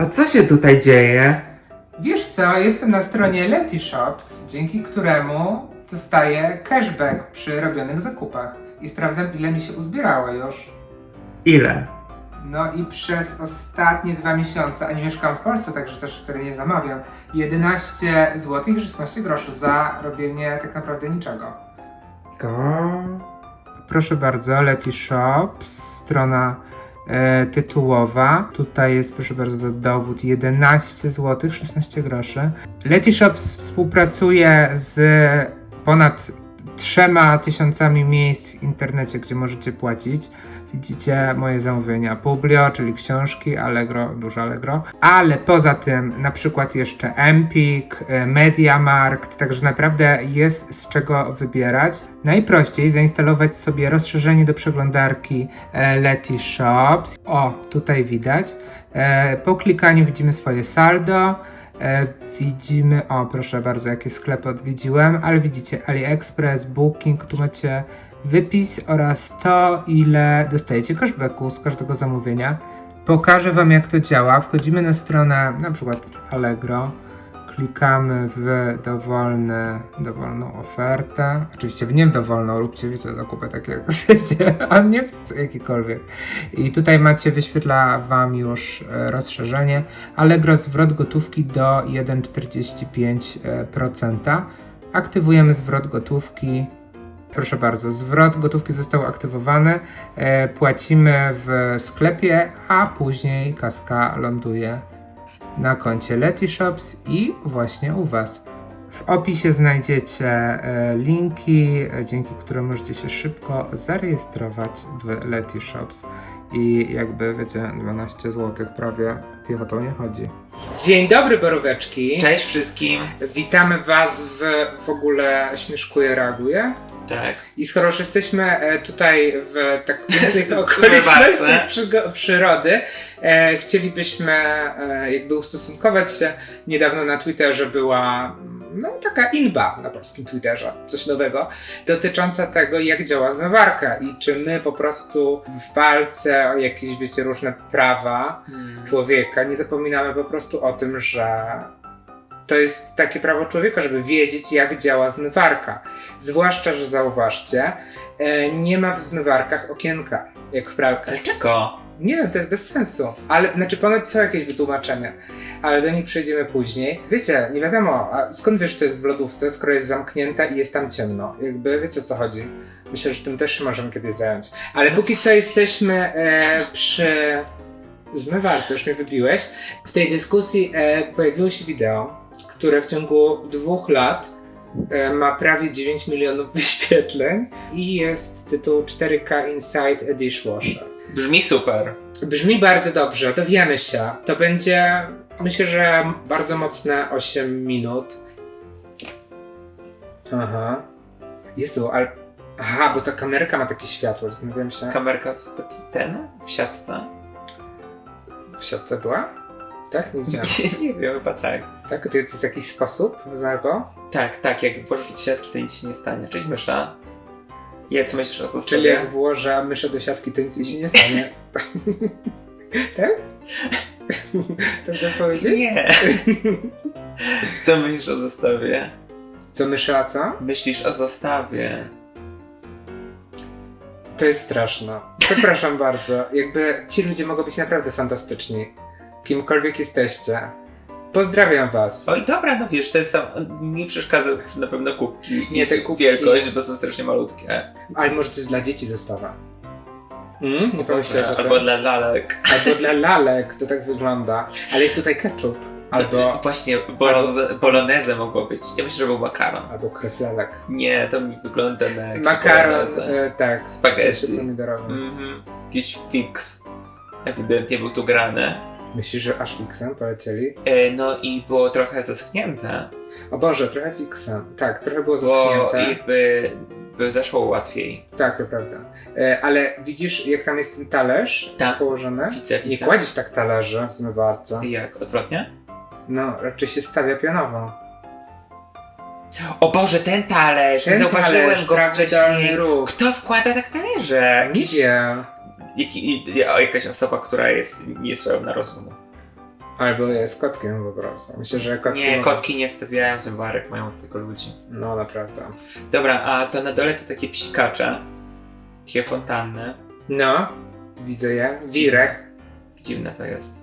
A co się tutaj dzieje? Wiesz co, jestem na stronie Leti Shops, dzięki któremu dostaję cashback przy robionych zakupach. I sprawdzam, ile mi się uzbierało już. Ile? No i przez ostatnie dwa miesiące, a nie mieszkam w Polsce, także też wtedy nie zamawiam, 11 zł i 16 groszy za robienie tak naprawdę niczego. O, Proszę bardzo, Leti Shops, strona e, tytułowa. Tutaj jest, proszę bardzo, dowód 11 zł 16 groszy. Leti Shops współpracuje z ponad trzema tysiącami miejsc w internecie, gdzie możecie płacić. Widzicie moje zamówienia Publio, czyli książki, Allegro, dużo Allegro, ale poza tym na przykład jeszcze Empik, e, Mediamarkt, także naprawdę jest z czego wybierać. Najprościej zainstalować sobie rozszerzenie do przeglądarki e, Leti Shops. O, tutaj widać. E, Po klikaniu widzimy swoje saldo. E, Widzimy, o proszę bardzo, jakie sklepy odwiedziłem, ale widzicie AliExpress, Booking, tu macie wypis oraz to, ile dostajecie cashbacku z każdego zamówienia. Pokażę Wam, jak to działa. Wchodzimy na stronę, na przykład Allegro, klikamy w dowolny, dowolną ofertę. Oczywiście w nie dowolną, róbcie wiecie, zakupy takie jak chcecie, a nie w jakikolwiek. I tutaj macie, wyświetla Wam już e, rozszerzenie. Allegro zwrot gotówki do 1,45%. Aktywujemy zwrot gotówki. Proszę bardzo, zwrot gotówki został aktywowany. E, płacimy w sklepie, a później kaska ląduje na koncie Leti Shops i właśnie u Was. W opisie znajdziecie e, linki, e, dzięki którym możecie się szybko zarejestrować w Leti Shops. I jakby wiecie, 12 zł prawie piechotą nie chodzi. Dzień dobry, boróweczki. Cześć wszystkim. Witamy Was w w ogóle Śmieszkuję Reaguje. Tak. I skoro już jesteśmy e, tutaj w tak pięknych okolicznościach przygo- przyrody, e, chcielibyśmy e, jakby ustosunkować się. Niedawno na Twitterze była no, taka inba na polskim Twitterze, coś nowego, dotycząca tego, jak działa zmywarka i czy my po prostu w walce o jakieś, wiecie, różne prawa człowieka nie zapominamy po prostu o tym, że to jest takie prawo człowieka, żeby wiedzieć, jak działa zmywarka. Zwłaszcza, że zauważcie, e, nie ma w zmywarkach okienka, jak w pralkach. Dlaczego? Nie wiem, to jest bez sensu. Ale, znaczy, ponoć są jakieś wytłumaczenia, ale do nich przejdziemy później. Wiecie, nie wiadomo, a skąd wiesz, co jest w lodówce, skoro jest zamknięta i jest tam ciemno? Jakby, wiecie o co chodzi. Myślę, że tym też się możemy kiedyś zająć. Ale póki co jesteśmy e, przy zmywarce, już mnie wybiłeś. W tej dyskusji e, pojawiło się wideo, które w ciągu dwóch lat e, ma prawie 9 milionów wyświetleń i jest tytuł 4K Inside a Dishwasher. Brzmi super. Brzmi bardzo dobrze, dowiemy się. To będzie, myślę, że bardzo mocne 8 minut. Aha. Jezu, ale... Aha, bo ta kamerka ma takie światło, zastanawiam się. Kamerka w taki ten? W siatce? W siatce była? Tak? Nie widziałam. nie wiem, chyba tak. Tak? To jest jakiś sposób? Znasz go? Tak, tak, jak do siatki, to nic się nie stanie. Cześć mysza. Ja co myślisz o Czyli zestawie? jak włożę myszę do siatki, to nic jej się nie stanie. tak? To chcę powiedzieć? Nie. co myślisz o zestawie? Co myszę, a co? Myślisz o zestawie. To jest straszne. Przepraszam bardzo. Jakby ci ludzie mogą być naprawdę fantastyczni. Kimkolwiek jesteście. Pozdrawiam was. Oj, dobra, no wiesz, to jest tam... Mi przeszkadza na pewno kubki. Nie, te kubki- Wielkość, bo są strasznie malutkie. Ale może to jest dla dzieci zestawa. Mm, nie pomyślałeś o tym. Albo dla lalek. Albo dla lalek, to tak wygląda. Ale jest tutaj ketchup. Albo, Właśnie, boloze, polonezę mogło być. Ja myślę, że był makaron. albo krew lalek. Nie, to mi wygląda na Makaron, e, tak. Spaghetti. W sensie pomidorowym. Mhm. Jakiś fix. Ewidentnie był tu grany. Myślisz, że aż fiksem polecieli? E, no i było trochę zaschnięte. O Boże, trochę fiksem. Tak, trochę było Bo zaschnięte. jakby by zeszło łatwiej. Tak, to prawda. E, ale widzisz, jak tam jest ten talerz Tak. położony? Widzę, Nie widzę. kładziesz tak talerze w zmywarce. Jak? Odwrotnie? No, raczej się stawia pionowo. O Boże, ten talerz! Ten Zauważyłem talerz, go wcześniej. róg. Kto wkłada tak talerze? Nie wiem. Jaki, i- jakaś osoba, która jest niespełna rozumu. Albo jest kotkiem po prostu. Myślę, że kotki... Nie, mogą- kotki nie stawiają zmywarek, mają tylko ludzi. No naprawdę. Dobra, a to na dole to takie psikacze. Takie fontanny. No, widzę je. Wirek. Dziwne to jest.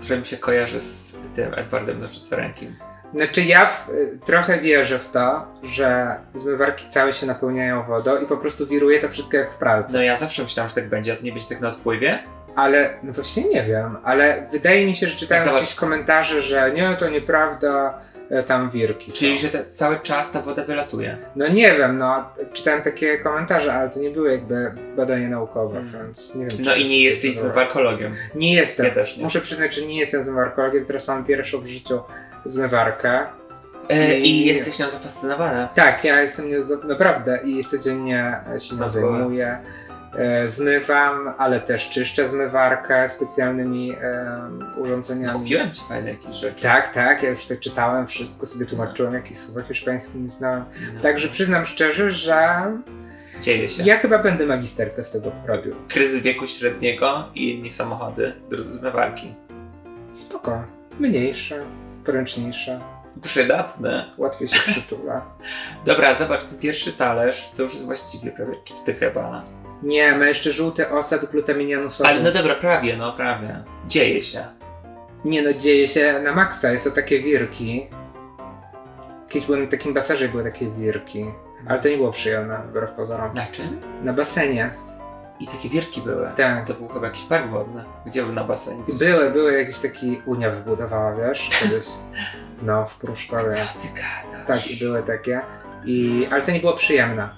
Które mi się kojarzy z tym Edwardem Noczycorękim. Znaczy ja w, y, trochę wierzę w to, że zmywarki całe się napełniają wodą i po prostu wiruje to wszystko jak w pralce. No ja zawsze myślałam, że tak będzie, a to nie będzie tak na odpływie? Ale no właśnie nie wiem, ale wydaje mi się, że czytałem Zobacz. jakieś komentarze, że nie, to nieprawda, e, tam wirki są. Czyli, że te, cały czas ta woda wylatuje. No nie wiem, no czytałem takie komentarze, ale to nie były jakby badania naukowe, Mm. więc nie wiem. No i nie jest jesteś zmywarkologiem. Nie jestem. Ja też nie. Muszę przyznać, że nie jestem zmywarkologiem, teraz mam pierwszą w życiu zmywarkę. E, I- I jesteś nią zafascynowana. Tak, ja jestem nią naprawdę i codziennie się nią zajmuję. E, Zmywam, ale też czyszczę zmywarkę specjalnymi e, urządzeniami. Kupiłem ci fajne jakieś rzeczy. Tak, tak, ja już tak czytałem wszystko, sobie tłumaczyłem, jakichś słówek hiszpańskich nie znałem. No. Także przyznam szczerze, że Dzieje się. ja chyba będę magisterkę z tego robił. Kryzys wieku średniego i inni samochody, drudzy zmywarki. Spoko. Mniejsze, poręczniejsze, Przydatne. łatwiej się przytula. Dobra, zobacz, ten pierwszy talerz to już jest właściwie prawie czysty chyba. Nie, ma jeszcze żółty osad glutaminianu sodu. Ale no dobra, prawie, no prawie. Dzieje się. Nie no, dzieje się na maksa, jest to takie wirki. Kiedyś byłem na takim baserze i były takie wirki. Ale to nie było przyjemne, wbrew pozorom. Na czym? Na basenie. I takie wierki były. Tak. To był chyba jakiś park wodny. Gdzie był na basenie? Coś- Były, były jakieś taki Unia wybudowała, wiesz, kiedyś. No, w Pruszkowie. Co ty gadasz? Tak, i były takie. I, ale to nie było przyjemne.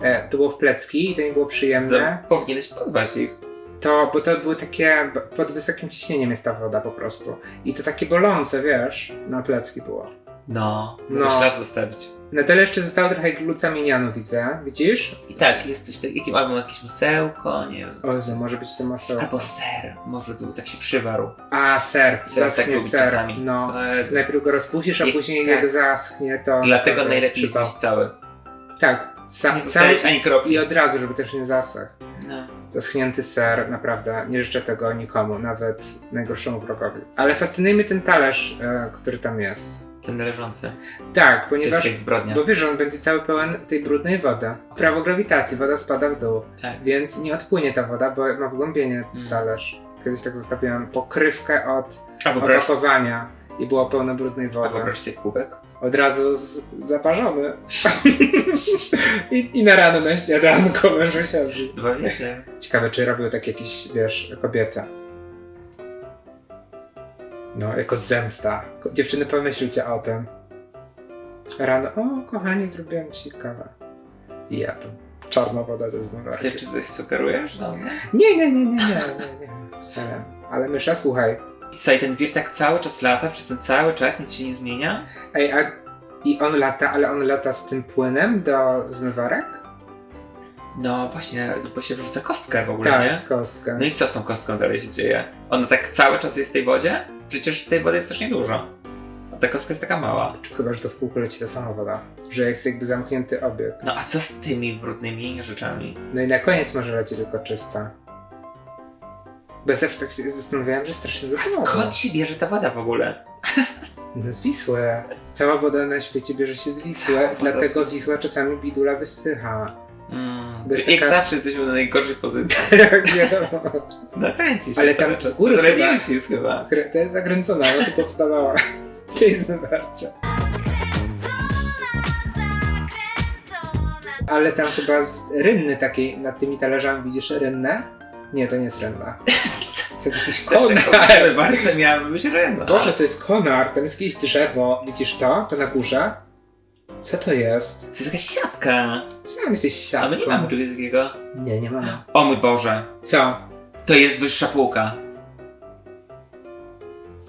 E, to było w Plecki i to nie było przyjemne. To powinieneś pozwać ich. To, bo to były takie, pod wysokim ciśnieniem jest ta woda po prostu. I to takie bolące, wiesz, na Plecki było. No, No. ślad zostawić. Na dole jeszcze zostało trochę glutaminianu, widzę. Widzisz? I tak, jest coś takiego, albo jakieś masełko, nie wiem. O Jezu, może być to masełko. Albo ser. Może był, tak się przywarł. A, ser. Ser tak Zaschnie lubi ser. czasami. No. Jezu. Najpierw go rozpuścisz, a I- później tak. jak zaschnie, to... Dlatego to najlepiej zjeść cały. Tak. Sa- Nie ani kropli. i od razu, żeby też nie zasechł. No. Zaschnięty ser, naprawdę, nie życzę tego nikomu, nawet najgorszemu wrogowi. Ale fascynuje mnie ten talerz, e, który tam jest. Ten leżący. Tak, To ponieważ... jest zbrodnia. Bo wiesz, że on będzie cały pełen tej brudnej wody. Prawo grawitacji, woda spada w dół, Tak. więc nie odpłynie ta woda, bo ma wgłębienie Mm. talerz. Kiedyś tak zostawiłem pokrywkę od A opakowania i było pełno brudnej a wody. wyobraź sobie kubek. Od razu z, zaparzony. I, I na rano na śniadanko w jednym. Ciekawe, czy robią tak jakieś, wiesz, kobiety. No, jako zemsta. Dziewczyny, pomyślcie o tym. Rano, o, kochanie, zrobiłem ci kawę. Jep. Czarna woda ze zmywarki. Ty czy coś sugerujesz do mnie? Nie, nie, nie, nie, nie, nie, nie. Wcale. Ale mysza, słuchaj. I co, i ten wir tak cały czas lata? Przez ten cały czas nic się nie zmienia? Ej, a i on lata, ale on lata z tym płynem do zmywarek? No właśnie, bo się wrzuca kostkę w ogóle, tak, nie? kostkę. No i co z tą kostką dalej się dzieje? Ona tak cały czas jest w tej wodzie? Przecież tej wody jest strasznie dużo. A ta kostka jest taka mała. Chyba, że to w kółku leci ta sama woda. Że jest jakby zamknięty obieg. No a co z tymi brudnymi rzeczami? No i na koniec może leci tylko czysta. Bo ja zawsze tak się zastanawiałem, że strasznie dużo A skąd się bierze ta woda w ogóle? No z Wisły. Cała woda na świecie bierze się z Wisły, dlatego z Wisły. Wisła czasami bidula wysycha. Mm, jak taka- zawsze jesteśmy na najgorszej pozycji. Jak wiadomo. No kręci się Ale cały tam czas. z góry Zrobiłeś jest chyba. To jest zakręcona, ona tu powstawała. W tej zmywarce. Ale tam chyba z rynny takiej, nad tymi talerzami widzisz rynnę? Nie, to nie jest rynna. To jest jakiś konar. Bardzo miałaby być rena? Boże, to jest konar, tam jest jakieś drzewo. Widzisz to? To na górze? Co to jest? To jest jakaś siatka. Co tam jesteś A siatką? my nie mamy czegoś takiego. Nie, nie mamy. O mój Boże. Co? To jest wyższa półka.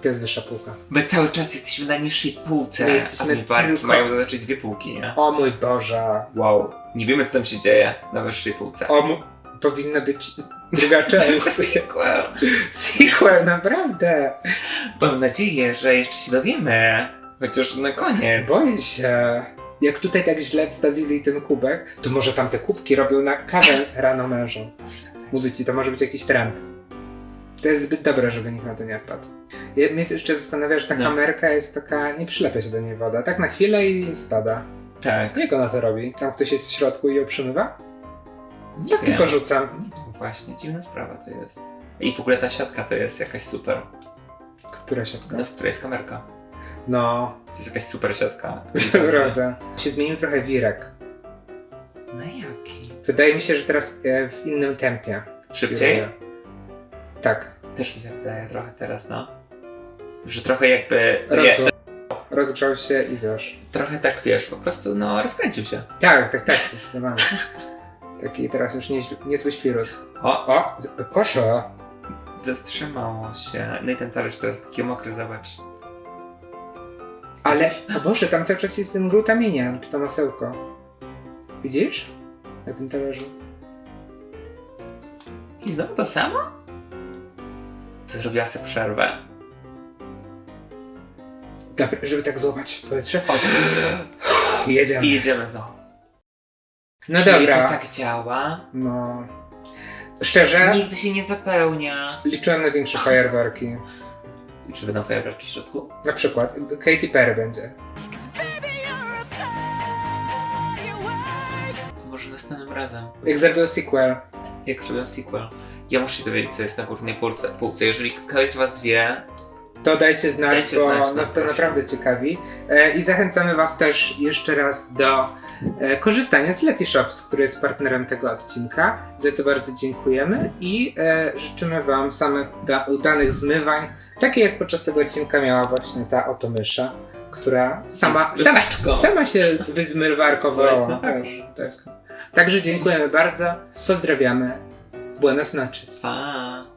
To jest wyższa półka. My cały czas jesteśmy na niższej półce. My a jesteśmy zmywarki tylko- mają zazwyczaj dwie półki, nie? O mój Boże. Wow. Nie wiemy, co tam się dzieje na wyższej półce. O, mu... powinna być druga część. Sequel. Sequel, naprawdę. Mam nadzieję, że jeszcze się dowiemy. Chociaż na koniec. Boję się. Jak tutaj tak źle wstawili ten kubek, to może tam te kubki robią na kawę rano mężom. Mówię ci, to może być jakiś trend. To jest zbyt dobre, żeby nikt na to nie wpadł. Ja, mnie jeszcze zastanawia, że ta No. kamerka jest taka, nie przylepia się do niej woda, tak na chwilę i spada. Tak. Jak ona to robi? Tam ktoś jest w środku i ją przemywa? Nie Tak wiem. tylko rzucam. Nie wiem, właśnie, dziwna sprawa to jest. I w ogóle ta siatka to jest jakaś super. Która siatka? No, w której jest kamerka. No, To jest jakaś super siatka. prawda. Się zmienił trochę wirek. No jaki? Wydaje mi się, że teraz e, w innym tempie. Szybciej? wiruje. Tak. Też mi się wydaje trochę teraz, no. Że trochę jakby... Nie, Rozgrzał, rozgrzał się i wiesz. trochę tak, wiesz, po prostu, no, rozkręcił się. Tak, tak, tak, zdecydowanie. Taki teraz już nieźle, niezły świrus. O, O, z- poszło. zatrzymało się. No i ten talerz teraz taki mokry, zobacz. Ale, o Boże, tam cały czas jest ten glutaminian, czy to masełko. Widzisz? Na tym talerzu. I znowu to samo? To zrobiła sobie przerwę. Dobra, żeby tak złapać powietrze. Jedziemy. I jedziemy znowu. No Czyli dobra. to tak działa. No. Szczerze, Nigdy się nie zapełnia. liczyłem na większe fajerwerki. Czy będą fajerwerki w środku? Na przykład Katy Perry będzie. To może następnym razem. Jak zrobił sequel. Jak robią sequel. Ja muszę się dowiedzieć, co jest na górnej półce. półce. Jeżeli ktoś z was wie, To dajcie znać, Dajcie bo znać, no, nas to proszę. naprawdę ciekawi. E, I zachęcamy Was też jeszcze raz do e, korzystania z Letyshops, który jest partnerem tego odcinka, za co bardzo dziękujemy i e, życzymy Wam samych da- udanych zmywań, takie jak podczas tego odcinka miała właśnie ta oto mysza, która sama, sama, sama się wyzmywarkowała. To jest- Także dziękujemy bardzo, pozdrawiamy, buenos noches. pa.